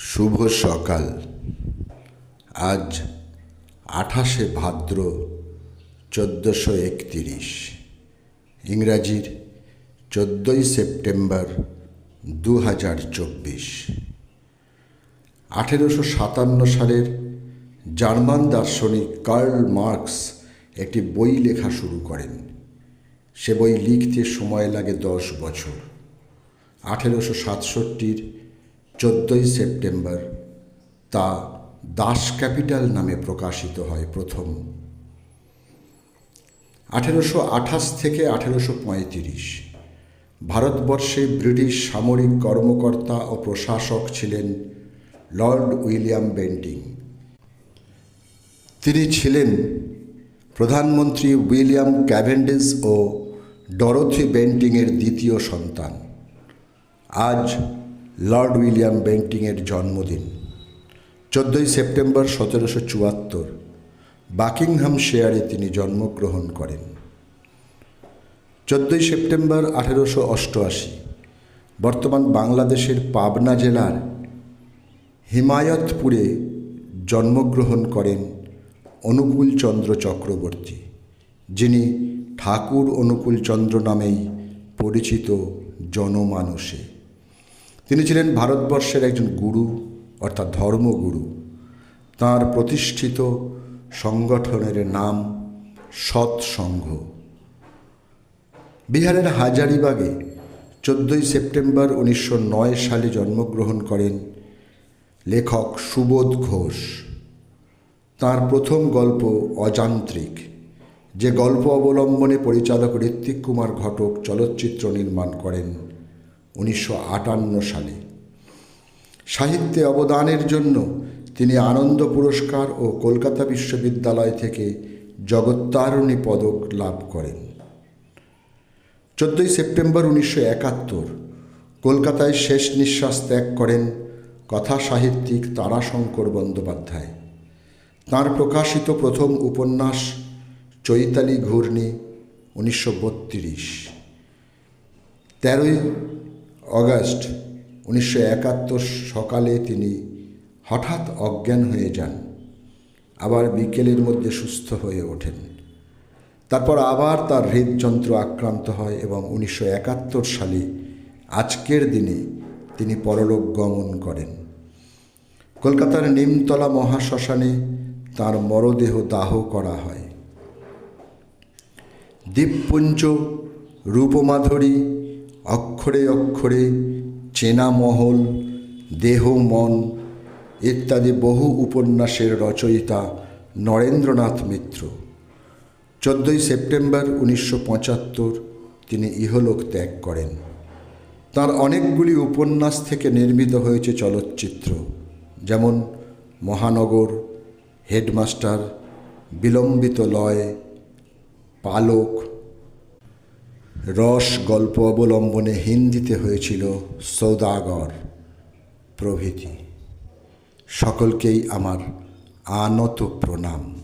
শুভ সকাল। আজ আঠাশে ভাদ্র চোদ্দোশো একতিরিশ। ইংরাজির চোদ্দোই সেপ্টেম্বর দু হাজার চব্বিশ। আঠেরোশো সাতান্ন সালের জার্মান দার্শনিক কার্ল মার্কস একটি বই লেখা শুরু করেন। সে বই লিখতে সময় লাগে দশ বছর। আঠেরোশো সাতষট্টির চোদ্দোই সেপ্টেম্বর তা দাস ক্যাপিটাল নামে প্রকাশিত হয় প্রথম। আঠেরোশো আঠাশ থেকে আঠেরোশো পঁয়ত্রিশ। ভারতবর্ষে ব্রিটিশ সামরিক কর্মকর্তা ও প্রশাসক ছিলেন লর্ড উইলিয়াম বেন্টিং। তিনি ছিলেন প্রধানমন্ত্রী উইলিয়াম ক্যাভেন্ডিস ও ডরোথি বেন্টিংয়ের দ্বিতীয় সন্তান। আজ লর্ড উইলিয়াম বেন্টিংয়ের জন্মদিন, চোদ্দোই সেপ্টেম্বর সতেরোশো চুয়াত্তর, বাকিংহাম শেয়ারে তিনি জন্মগ্রহণ করেন। চোদ্দোই সেপ্টেম্বর আঠেরোশো অষ্টআশি, বর্তমান বাংলাদেশের পাবনা জেলার হিমায়তপুরে জন্মগ্রহণ করেন অনুকূলচন্দ্র চক্রবর্তী, যিনি ঠাকুর অনুকূলচন্দ্র নামেই পরিচিত জনমানসে তিনি ছিলেন ভারতবর্ষের একজন গুরু, অর্থাৎ ধর্মগুরু। তাঁর প্রতিষ্ঠিত সংগঠনের নাম সৎসংঘ। বিহারের হাজারিবাগে চোদ্দোই সেপ্টেম্বর উনিশশো নয় সালে জন্মগ্রহণ করেন লেখক সুবোধ ঘোষ। তার প্রথম গল্প অযান্ত্রিক, যে গল্প অবলম্বনে পরিচালক ঋত্বিক কুমার ঘটক চলচ্চিত্র নির্মাণ করেন। উনিশশো আটান্ন সালে। সাহিত্যে অবদানের জন্য তিনি আনন্দ পুরস্কার ও কলকাতা বিশ্ববিদ্যালয় থেকে জগত্তারণী পদক লাভ করেন। চোদ্দোই সেপ্টেম্বর উনিশশো একাত্তর, কলকাতায় শেষ নিঃশ্বাস ত্যাগ করেন কথা সাহিত্যিক তারাশঙ্কর বন্দ্যোপাধ্যায়। তাঁর প্রকাশিত প্রথম উপন্যাস চৈতালি ঘূর্ণি উনিশশো বত্রিশ। তেরোই অগস্ট উনিশশো একাত্তর সকালে তিনি হঠাৎ অজ্ঞান হয়ে যান। আবার বিকেলের মধ্যে সুস্থ হয়ে ওঠেন। তারপর আবার তার হৃদযন্ত্র আক্রান্ত হয় এবং উনিশশো একাত্তর সালে আজকের দিনে তিনি পরলোক গমন করেন। কলকাতার নিমতলা মহাশ্মশানে তার মরদেহ দাহ করা হয়। দ্বীপপুঞ্জ, রূপমাধুরী অক্ষরে অক্ষরে চেনা মহল, দেহ, মন ইত্যাদি বহু উপন্যাসের রচয়িতা নরেন্দ্রনাথ মিত্র। চোদ্দোই সেপ্টেম্বর উনিশশো পঁচাত্তর তিনি ইহলোক ত্যাগ করেন। তার অনেকগুলি উপন্যাস থেকে নির্মিত হয়েছে চলচ্চিত্র, যেমন মহানগর, হেডমাস্টার, বিলম্বিত লয়, পালক রস গল্প অবলম্বনে হিন্দিতে হয়েছিল সৌদাগর প্রভৃতি। সকলকেই আমার আনত প্রণাম